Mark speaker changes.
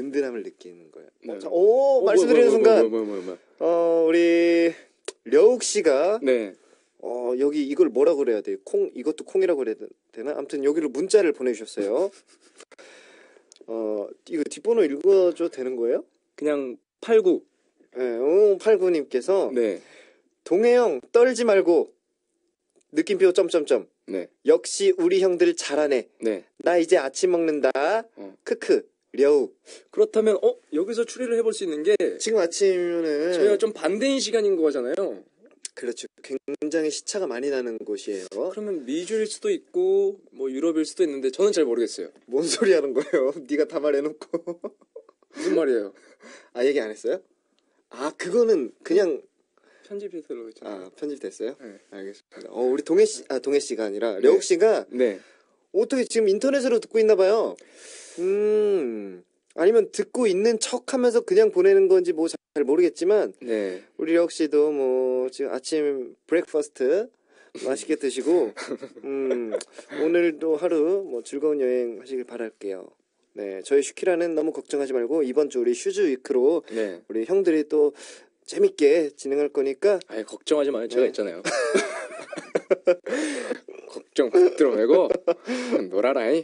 Speaker 1: 든든함을 느끼는 거예요.
Speaker 2: 네.
Speaker 1: 어, 자, 오
Speaker 2: 어,
Speaker 1: 말씀드리는 순간. 어 우리 려욱 씨가
Speaker 2: 네.
Speaker 1: 어 여기 이걸 뭐라 그래야 돼? 콩 이것도 콩이라고 그래야 되나? 아무튼 여기로 문자를 보내주셨어요. 어 이거 뒷번호 읽어줘도 되는 거예요?
Speaker 2: 그냥 89.
Speaker 1: 네, 오, 89님께서
Speaker 2: 네.
Speaker 1: 동해형 떨지 말고 느낌표 점점점
Speaker 2: 네.
Speaker 1: 역시 우리 형들 잘하네.
Speaker 2: 네.
Speaker 1: 나 이제 아침 먹는다.
Speaker 2: 어.
Speaker 1: 크크 려욱
Speaker 2: 그렇다면 어 여기서 추리를 해볼 수 있는 게
Speaker 1: 지금 아침이면은
Speaker 2: 저희가 좀 반대인 시간인 거잖아요.
Speaker 1: 그렇죠. 굉장히 시차가 많이 나는 곳이에요.
Speaker 2: 그러면 미주일 수도 있고 뭐 유럽일 수도 있는데 저는 잘 모르겠어요.
Speaker 1: 뭔 소리 하는 거예요? 네가 다 말해놓고
Speaker 2: 무슨 말이에요?
Speaker 1: 아 얘기 안 했어요? 아 그거는 그냥
Speaker 2: 편집이 들어있잖아요.
Speaker 1: 아 편집됐어요?
Speaker 2: 네.
Speaker 1: 알겠습니다. 어 우리 동해 씨아 동해 씨가 아니라 려욱 씨가
Speaker 2: 네.
Speaker 1: 어떻게 지금 인터넷으로 듣고 있나 봐요. 음 아니면 듣고 있는 척 하면서 그냥 보내는 건지 뭐 잘 모르겠지만
Speaker 2: 네.
Speaker 1: 우리 씨도 뭐 지금 아침 브렉퍼스트 맛있게 드시고 음 오늘도 하루 뭐 즐거운 여행 하시길 바랄게요. 네 저희 슈키라는 너무 걱정하지 말고 이번 주 우리 슈즈 위크로
Speaker 2: 네.
Speaker 1: 우리 형들이 또 재밌게 진행할 거니까
Speaker 2: 아예 걱정하지 마요. 제가
Speaker 1: 네.
Speaker 2: 있잖아요. 걱정 못 들어매고 놀아라이.